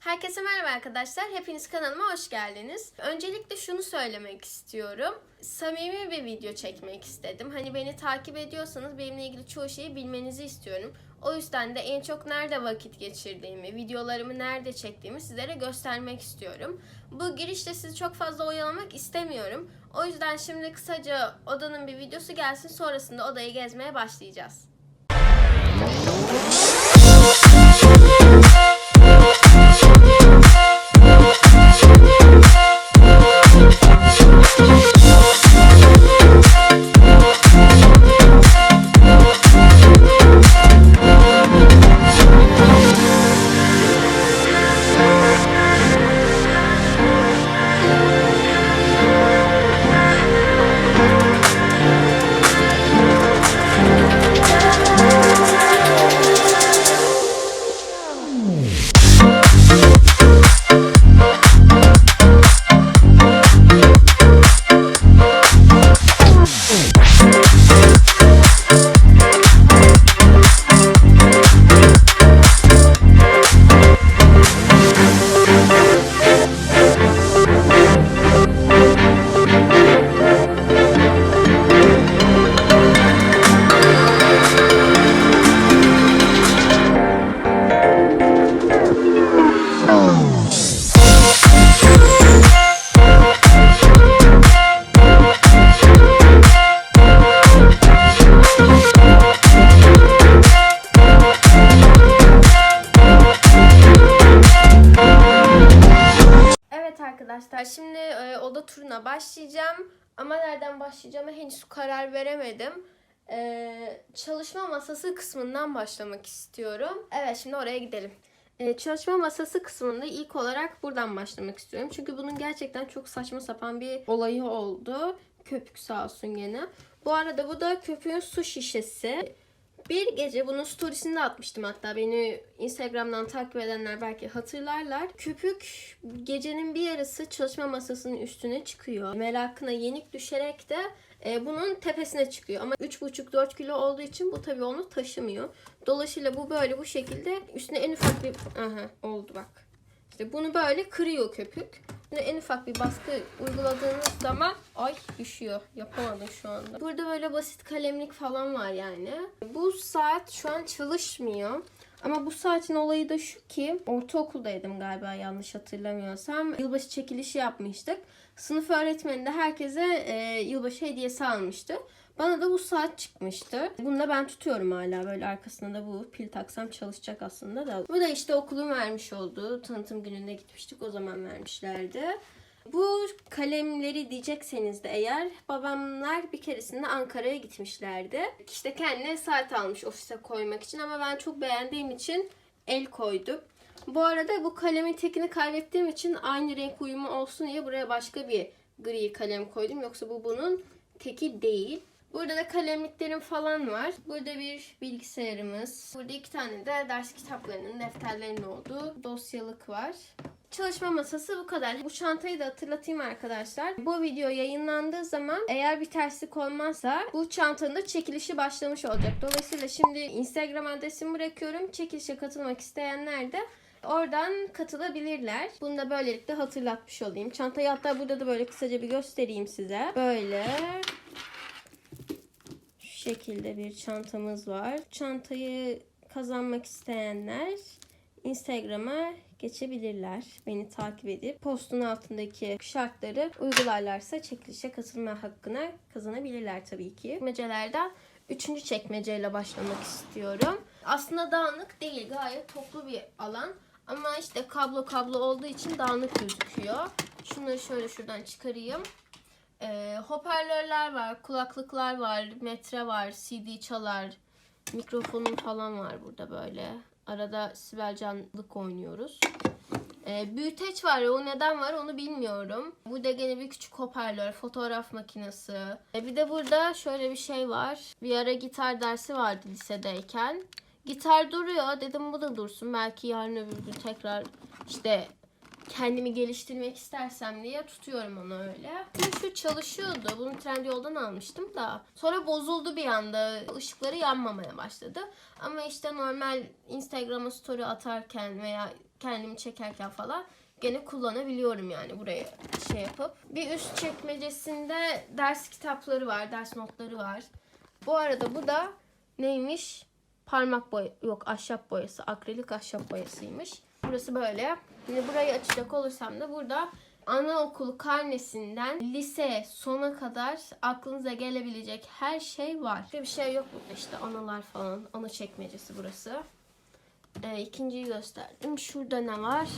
Herkese merhaba arkadaşlar. Hepiniz kanalıma hoş geldiniz. Öncelikle şunu söylemek istiyorum. Samimi bir video çekmek istedim. Hani beni takip ediyorsanız benimle ilgili çoğu şeyi bilmenizi istiyorum. O yüzden de en çok nerede vakit geçirdiğimi, videolarımı nerede çektiğimi sizlere göstermek istiyorum. Bu girişte sizi çok fazla oyalamak istemiyorum. O yüzden şimdi kısaca odanın bir videosu gelsin. Sonrasında odayı gezmeye başlayacağız. Arkadaşlar şimdi e, oda turuna başlayacağım. Ama nereden başlayacağıma henüz karar veremedim. E, çalışma masası kısmından başlamak istiyorum. Evet şimdi oraya gidelim. E, çalışma masası kısmında ilk olarak buradan başlamak istiyorum. Çünkü bunun gerçekten çok saçma sapan bir olayı oldu. Köpük sağ olsun gene. Bu arada bu da köpüğün su şişesi. Bir gece bunun storiesini atmıştım hatta beni Instagram'dan takip edenler belki hatırlarlar. Köpük gecenin bir yarısı çalışma masasının üstüne çıkıyor. Merakına yenik düşerek de e, bunun tepesine çıkıyor. Ama 3,5-4 kilo olduğu için bu tabii onu taşımıyor. Dolayısıyla bu böyle bu şekilde üstüne en ufak bir... Aha oldu bak. İşte bunu böyle kırıyor köpük. Şimdi en ufak bir baskı uyguladığınız zaman ay düşüyor. Yapamadım şu anda. Burada böyle basit kalemlik falan var yani. Bu saat şu an çalışmıyor. Ama bu saatin olayı da şu ki ortaokuldaydım galiba yanlış hatırlamıyorsam. Yılbaşı çekilişi yapmıştık. Sınıf öğretmeni de herkese e, yılbaşı hediyesi almıştı. Bana da bu saat çıkmıştı. Bunu da ben tutuyorum hala böyle arkasında da bu pil taksam çalışacak aslında da. Bu da işte okulun vermiş olduğu tanıtım gününde gitmiştik o zaman vermişlerdi. Bu kalemleri diyecekseniz de eğer babamlar bir keresinde Ankara'ya gitmişlerdi. İşte kendine saat almış ofise koymak için ama ben çok beğendiğim için el koydum. Bu arada bu kalemin tekini kaybettiğim için aynı renk uyumu olsun diye buraya başka bir gri kalem koydum. Yoksa bu bunun teki değil. Burada da kalemliklerim falan var. Burada bir bilgisayarımız. Burada iki tane de ders kitaplarının, defterlerinin olduğu dosyalık var. Çalışma masası bu kadar. Bu çantayı da hatırlatayım arkadaşlar. Bu video yayınlandığı zaman eğer bir terslik olmazsa bu çantanın da çekilişi başlamış olacak. Dolayısıyla şimdi Instagram adresimi bırakıyorum. Çekilişe katılmak isteyenler de Oradan katılabilirler. Bunu da böylelikle hatırlatmış olayım. Çantayı hatta burada da böyle kısaca bir göstereyim size. Böyle şekilde bir çantamız var. Çantayı kazanmak isteyenler Instagram'a geçebilirler. Beni takip edip postun altındaki şartları uygularlarsa çekilişe katılma hakkına kazanabilirler tabii ki. Çekmecelerden üçüncü çekmeceyle başlamak istiyorum. Aslında dağınık değil. Gayet toplu bir alan. Ama işte kablo kablo olduğu için dağınık gözüküyor. Şunları şöyle şuradan çıkarayım. Ee, hoparlörler var, kulaklıklar var, metre var, CD çalar, mikrofonum falan var burada böyle. Arada Sibel Canlık oynuyoruz. Ee, büyüteç var. O neden var onu bilmiyorum. Burada gene bir küçük hoparlör, fotoğraf makinesi. Ee, bir de burada şöyle bir şey var. Bir ara gitar dersi vardı lisedeyken. Gitar duruyor. Dedim bu da dursun. Belki yarın öbür gün tekrar işte kendimi geliştirmek istersem diye tutuyorum onu öyle. Şimdi şu çalışıyordu. Bunu Trendyol'dan almıştım da. Sonra bozuldu bir anda. Işıkları yanmamaya başladı. Ama işte normal Instagram'a story atarken veya kendimi çekerken falan gene kullanabiliyorum yani buraya şey yapıp. Bir üst çekmecesinde ders kitapları var, ders notları var. Bu arada bu da neymiş? Parmak boya yok ahşap boyası, akrilik ahşap boyasıymış. Burası böyle. Şimdi burayı açacak olursam da burada anaokulu karnesinden lise sona kadar aklınıza gelebilecek her şey var. Bir şey yok burada işte analar falan. Ana çekmecesi burası. Ee, ikinciyi gösterdim. Şurada ne var?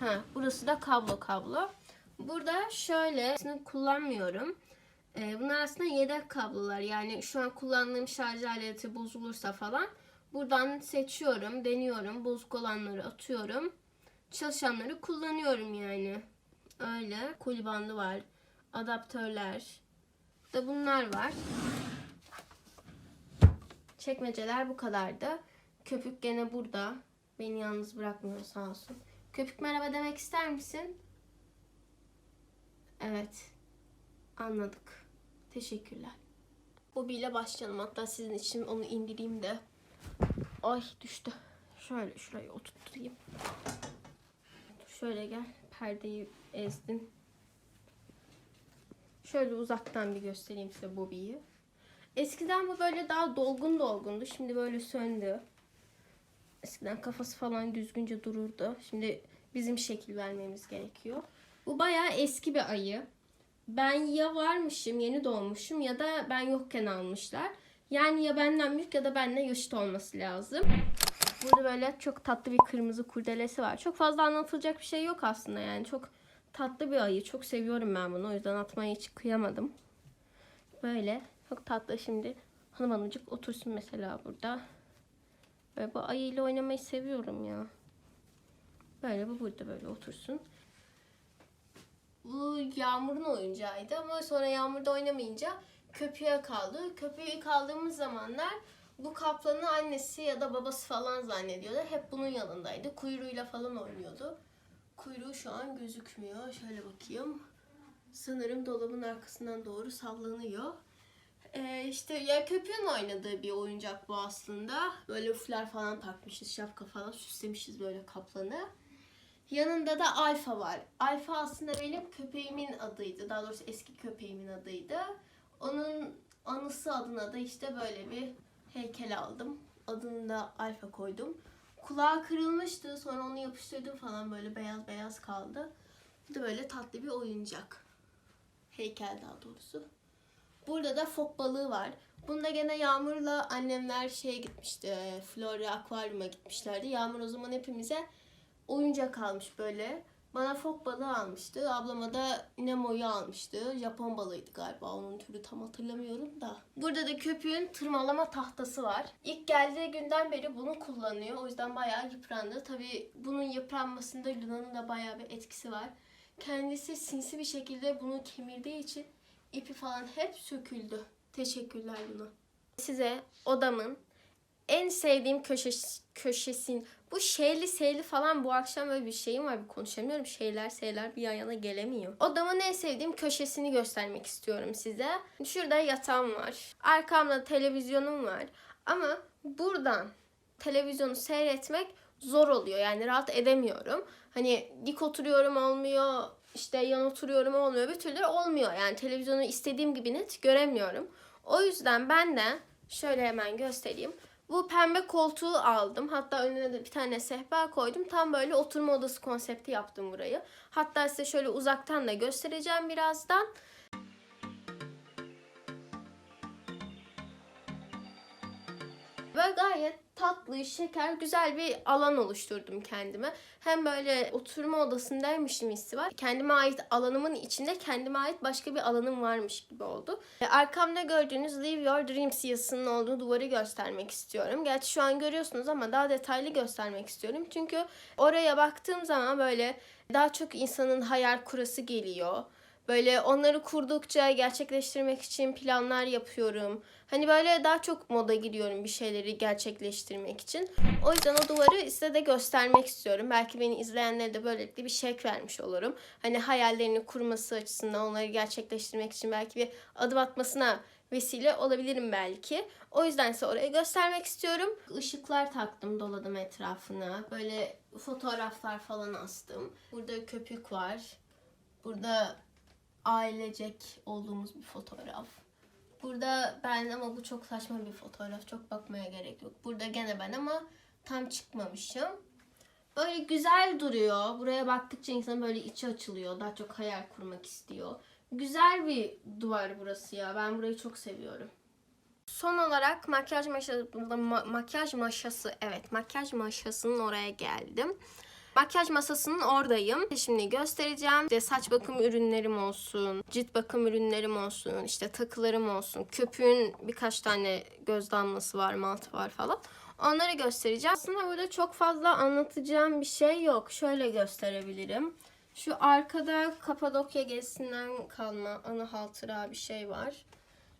Ha, burası da kablo kablo. Burada şöyle kullanmıyorum. Ee, bunlar aslında yedek kablolar. Yani şu an kullandığım şarj aleti bozulursa falan buradan seçiyorum, deniyorum. Bozuk olanları atıyorum. Çalışanları kullanıyorum yani. Öyle. Kul bandı var. Adaptörler. Da bunlar var. Çekmeceler bu kadardı. Köpük gene burada. Beni yalnız bırakmıyor sağ olsun. Köpük merhaba demek ister misin? Evet. Anladık. Teşekkürler. Hobiyle başlayalım. Hatta sizin için onu indireyim de. Ay düştü. Şöyle şurayı oturtayım. Şöyle gel. Perdeyi ezdin. Şöyle uzaktan bir göstereyim size Bobby'yi. Eskiden bu böyle daha dolgun dolgundu. Şimdi böyle söndü. Eskiden kafası falan düzgünce dururdu. Şimdi bizim şekil vermemiz gerekiyor. Bu bayağı eski bir ayı. Ben ya varmışım, yeni doğmuşum ya da ben yokken almışlar. Yani ya benden büyük ya da benden yaşıt olması lazım. Burada böyle çok tatlı bir kırmızı kurdelesi var. Çok fazla anlatılacak bir şey yok aslında yani. Çok tatlı bir ayı. Çok seviyorum ben bunu. O yüzden atmaya hiç kıyamadım. Böyle çok tatlı şimdi. Hanım hanımcık otursun mesela burada. Böyle bu ayıyla oynamayı seviyorum ya. Böyle bu burada böyle otursun. Bu Yağmur'un oyuncağıydı ama sonra Yağmur'da oynamayınca köpüğe kaldı. Köpüğü ilk aldığımız zamanlar bu kaplanı annesi ya da babası falan zannediyordu. Hep bunun yanındaydı. Kuyruğuyla falan oynuyordu. Kuyruğu şu an gözükmüyor. Şöyle bakayım. Sanırım dolabın arkasından doğru sallanıyor. Ee, işte ya köpüğün oynadığı bir oyuncak bu aslında. Böyle üfler falan takmışız, şapka falan süslemişiz böyle kaplanı. Yanında da Alfa var. Alfa aslında benim köpeğimin adıydı. Daha doğrusu eski köpeğimin adıydı. Onun anısı adına da işte böyle bir heykel aldım. Adını da Alfa koydum. Kulağı kırılmıştı. Sonra onu yapıştırdım falan böyle beyaz beyaz kaldı. Bu da böyle tatlı bir oyuncak. Heykel daha doğrusu. Burada da fok balığı var. Bunda gene Yağmur'la annemler şeye gitmişti. Florya akvaryuma gitmişlerdi. Yağmur o zaman hepimize oyuncak almış böyle. Bana fok balığı almıştı. Ablama da Nemo'yu almıştı. Japon balığıydı galiba. Onun türü tam hatırlamıyorum da. Burada da köpüğün tırmalama tahtası var. İlk geldiği günden beri bunu kullanıyor. O yüzden bayağı yıprandı. Tabii bunun yıpranmasında Luna'nın da bayağı bir etkisi var. Kendisi sinsi bir şekilde bunu kemirdiği için ipi falan hep söküldü. Teşekkürler Luna. Size odamın en sevdiğim köşesi, köşesin. Bu şeyli seyli falan bu akşam böyle bir şeyim var. Bir konuşamıyorum. Şeyler seyler bir yan yana gelemiyor. Odamın en sevdiğim köşesini göstermek istiyorum size. Şurada yatağım var. Arkamda televizyonum var. Ama buradan televizyonu seyretmek zor oluyor. Yani rahat edemiyorum. Hani dik oturuyorum olmuyor. işte yan oturuyorum olmuyor. Bir türlü olmuyor. Yani televizyonu istediğim gibi net göremiyorum. O yüzden ben de şöyle hemen göstereyim. Bu pembe koltuğu aldım. Hatta önüne de bir tane sehpa koydum. Tam böyle oturma odası konsepti yaptım burayı. Hatta size şöyle uzaktan da göstereceğim birazdan. Böyle gayet tatlı, şeker, güzel bir alan oluşturdum kendime. Hem böyle oturma odasındaymışım hissi var. Kendime ait alanımın içinde kendime ait başka bir alanım varmış gibi oldu. E, Arkamda gördüğünüz Live Your Dreams yazısının olduğu duvarı göstermek istiyorum. Gerçi şu an görüyorsunuz ama daha detaylı göstermek istiyorum. Çünkü oraya baktığım zaman böyle daha çok insanın hayal kurası geliyor. Böyle onları kurdukça gerçekleştirmek için planlar yapıyorum. Hani böyle daha çok moda giriyorum bir şeyleri gerçekleştirmek için. O yüzden o duvarı size de göstermek istiyorum. Belki beni izleyenlere de böylelikle bir şek vermiş olurum. Hani hayallerini kurması açısından onları gerçekleştirmek için belki bir adım atmasına vesile olabilirim belki. O yüzden size orayı göstermek istiyorum. Işıklar taktım, doladım etrafına. Böyle fotoğraflar falan astım. Burada köpük var. Burada ailecek olduğumuz bir fotoğraf. Burada ben ama bu çok saçma bir fotoğraf. Çok bakmaya gerek yok. Burada gene ben ama tam çıkmamışım. Böyle güzel duruyor. Buraya baktıkça insanın böyle içi açılıyor. Daha çok hayal kurmak istiyor. Güzel bir duvar burası ya. Ben burayı çok seviyorum. Son olarak makyaj maşası, ma- makyaj maşası, evet makyaj maşasının oraya geldim. Makyaj masasının oradayım. Şimdi göstereceğim. İşte saç bakım ürünlerim olsun, cilt bakım ürünlerim olsun, işte takılarım olsun, köpüğün birkaç tane göz damlası var, malt var falan. Onları göstereceğim. Aslında burada çok fazla anlatacağım bir şey yok. Şöyle gösterebilirim. Şu arkada Kapadokya gezisinden kalma ana hatıra bir şey var.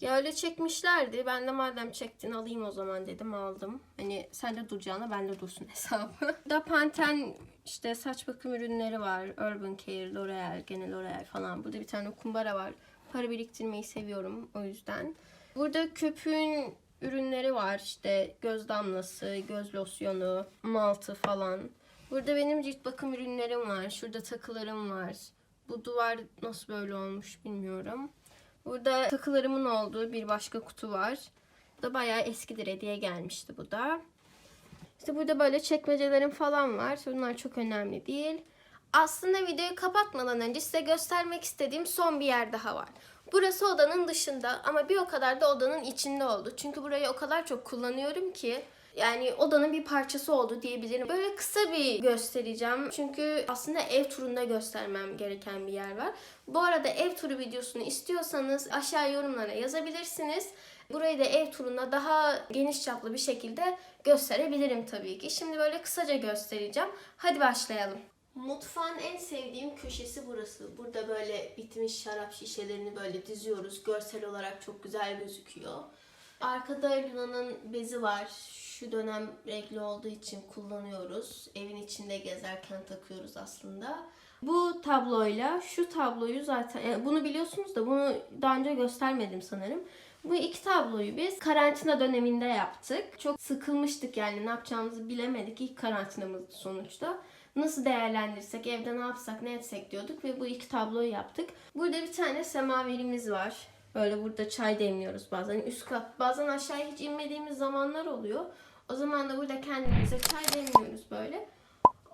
Ya öyle çekmişlerdi. Ben de madem çektin alayım o zaman dedim aldım. Hani sen de duracağına ben de dursun hesabı. da Pantene işte saç bakım ürünleri var. Urban Care, L'Oreal, gene L'Oreal falan. Burada bir tane kumbara var. Para biriktirmeyi seviyorum o yüzden. Burada köpüğün ürünleri var. İşte göz damlası, göz losyonu, maltı falan. Burada benim cilt bakım ürünlerim var. Şurada takılarım var. Bu duvar nasıl böyle olmuş bilmiyorum. Burada takılarımın olduğu bir başka kutu var. Bu da bayağı eskidir hediye gelmişti bu da. İşte burada böyle çekmecelerim falan var. Bunlar çok önemli değil. Aslında videoyu kapatmadan önce size göstermek istediğim son bir yer daha var. Burası odanın dışında ama bir o kadar da odanın içinde oldu. Çünkü burayı o kadar çok kullanıyorum ki yani odanın bir parçası oldu diyebilirim. Böyle kısa bir göstereceğim. Çünkü aslında ev turunda göstermem gereken bir yer var. Bu arada ev turu videosunu istiyorsanız aşağı yorumlara yazabilirsiniz. Burayı da ev turunda daha geniş çaplı bir şekilde gösterebilirim tabii ki. Şimdi böyle kısaca göstereceğim. Hadi başlayalım. Mutfağın en sevdiğim köşesi burası. Burada böyle bitmiş şarap şişelerini böyle diziyoruz. Görsel olarak çok güzel gözüküyor. Arkada Luna'nın bezi var. Şu dönem renkli olduğu için kullanıyoruz. Evin içinde gezerken takıyoruz aslında. Bu tabloyla şu tabloyu zaten yani bunu biliyorsunuz da bunu daha önce göstermedim sanırım. Bu iki tabloyu biz karantina döneminde yaptık. Çok sıkılmıştık yani ne yapacağımızı bilemedik. İlk karantinamız sonuçta. Nasıl değerlendirsek, evde ne yapsak, ne etsek diyorduk ve bu iki tabloyu yaptık. Burada bir tane semaverimiz var. Böyle burada çay demliyoruz bazen. Üst kat bazen aşağıya hiç inmediğimiz zamanlar oluyor. O zaman da burada kendimize çay demliyoruz böyle.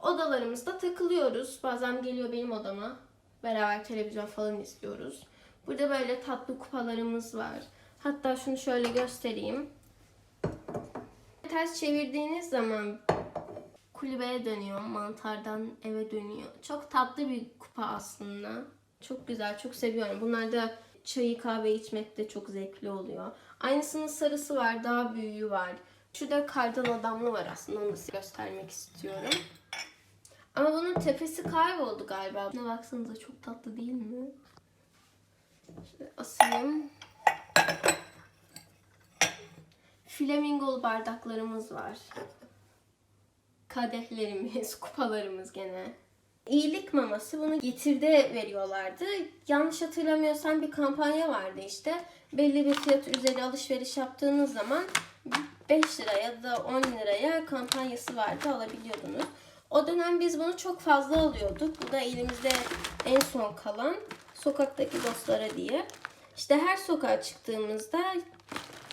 Odalarımızda takılıyoruz. Bazen geliyor benim odama. Beraber televizyon falan izliyoruz. Burada böyle tatlı kupalarımız var. Hatta şunu şöyle göstereyim. Ters çevirdiğiniz zaman kulübeye dönüyor. Mantardan eve dönüyor. Çok tatlı bir kupa aslında. Çok güzel, çok seviyorum. Bunlar da çayı kahve içmek de çok zevkli oluyor. Aynısının sarısı var, daha büyüğü var. Şurada kardan adamlı var aslında onu da size göstermek istiyorum. Ama bunun tepesi kayboldu galiba. Buna baksanıza çok tatlı değil mi? Şöyle asayım. Flamingol bardaklarımız var. Kadehlerimiz, kupalarımız gene. İyilik maması bunu getirde veriyorlardı. Yanlış hatırlamıyorsam bir kampanya vardı işte. Belli bir fiyat üzeri alışveriş yaptığınız zaman 5 lira ya da 10 liraya kampanyası vardı alabiliyordunuz. O dönem biz bunu çok fazla alıyorduk. Bu da elimizde en son kalan sokaktaki dostlara diye. İşte her sokağa çıktığımızda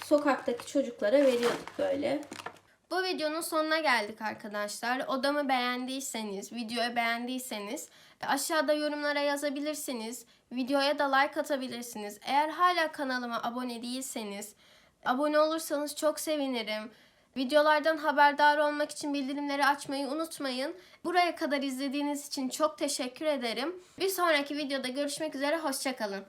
sokaktaki çocuklara veriyorduk böyle. Bu videonun sonuna geldik arkadaşlar. Odamı beğendiyseniz, videoyu beğendiyseniz aşağıda yorumlara yazabilirsiniz. Videoya da like atabilirsiniz. Eğer hala kanalıma abone değilseniz, abone olursanız çok sevinirim. Videolardan haberdar olmak için bildirimleri açmayı unutmayın. Buraya kadar izlediğiniz için çok teşekkür ederim. Bir sonraki videoda görüşmek üzere, hoşçakalın.